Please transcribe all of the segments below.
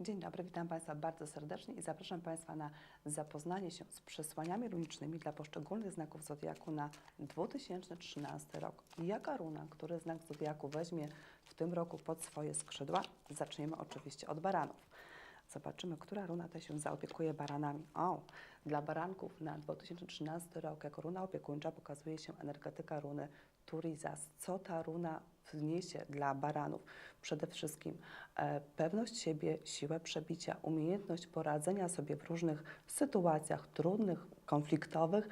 Dzień dobry, witam Państwa bardzo serdecznie i zapraszam Państwa na zapoznanie się z przesłaniami runicznymi dla poszczególnych znaków Zodiaku na 2013 rok. Jaka runa, który znak Zodiaku weźmie w tym roku pod swoje skrzydła? Zaczniemy oczywiście od baranów. Zobaczymy, która runa ta się zaopiekuje baranami. O, dla baranków na 2013 rok jako runa opiekuńcza pokazuje się energetyka runy Turizas. Co ta runa wniesie dla baranów? Przede wszystkim e, pewność siebie, siłę przebicia, umiejętność poradzenia sobie w różnych sytuacjach trudnych, konfliktowych,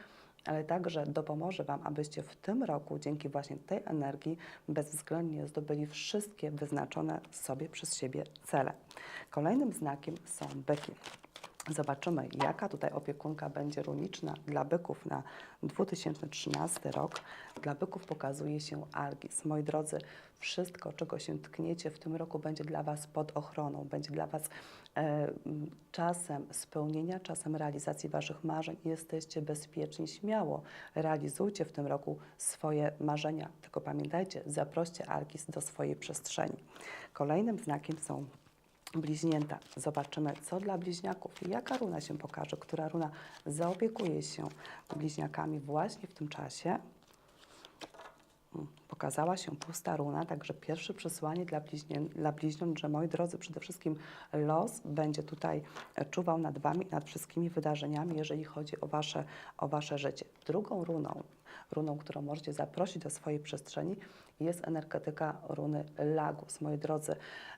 ale także dopomoże Wam, abyście w tym roku dzięki właśnie tej energii bezwzględnie zdobyli wszystkie wyznaczone sobie przez siebie cele. Kolejnym znakiem są byki. Zobaczymy, jaka tutaj opiekunka będzie runiczna dla byków na 2013 rok. Dla byków pokazuje się Algis. Moi drodzy, wszystko, czego się tkniecie w tym roku, będzie dla Was pod ochroną, będzie dla Was e, czasem spełnienia, czasem realizacji Waszych marzeń. Jesteście bezpieczni, śmiało realizujcie w tym roku swoje marzenia. Tylko pamiętajcie, zaproście Algis do swojej przestrzeni. Kolejnym znakiem są bliźnięta. Zobaczymy, co dla bliźniaków, jaka runa się pokaże, która runa zaopiekuje się bliźniakami właśnie w tym czasie. Pokazała się pusta runa, także pierwsze przesłanie dla, bliźnię, dla bliźniąt, że moi drodzy, przede wszystkim los będzie tutaj e, czuwał nad Wami, nad wszystkimi wydarzeniami, jeżeli chodzi o Wasze, o wasze życie. Drugą runą, runą, którą możecie zaprosić do swojej przestrzeni, jest energetyka runy Lagus. Moi drodzy,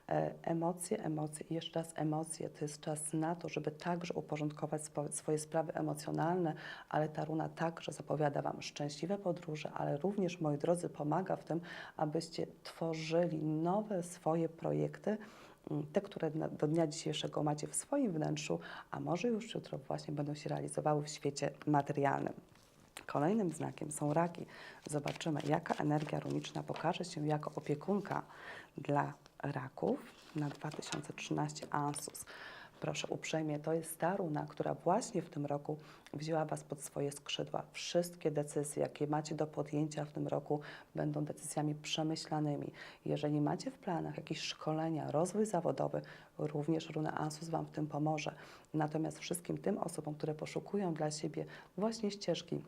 e, emocje, emocje i jeszcze raz emocje. To jest czas na to, żeby także uporządkować swoje sprawy emocjonalne, ale ta runa także zapowiada Wam szczęśliwe podróże, ale również, moi drodzy, pomaga w tym, abyście tworzyli nowe swoje projekty, mm, te, które do dnia dzisiejszego macie w swoim wnętrzu, a może już jutro właśnie będą się realizowały w świecie materialnym. Kolejnym znakiem są raki. Zobaczymy, jaka energia runiczna pokaże się jako opiekunka dla raków na 2013 Ansus. Proszę uprzejmie, to jest ta runa, która właśnie w tym roku wzięła Was pod swoje skrzydła. Wszystkie decyzje, jakie macie do podjęcia w tym roku, będą decyzjami przemyślanymi. Jeżeli macie w planach jakieś szkolenia, rozwój zawodowy, również runa Ansus Wam w tym pomoże. Natomiast wszystkim tym osobom, które poszukują dla siebie właśnie ścieżki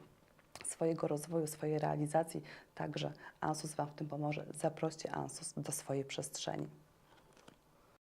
swojego rozwoju, swojej realizacji, także Ansus Wam w tym pomoże. Zaproście Ansus do swojej przestrzeni.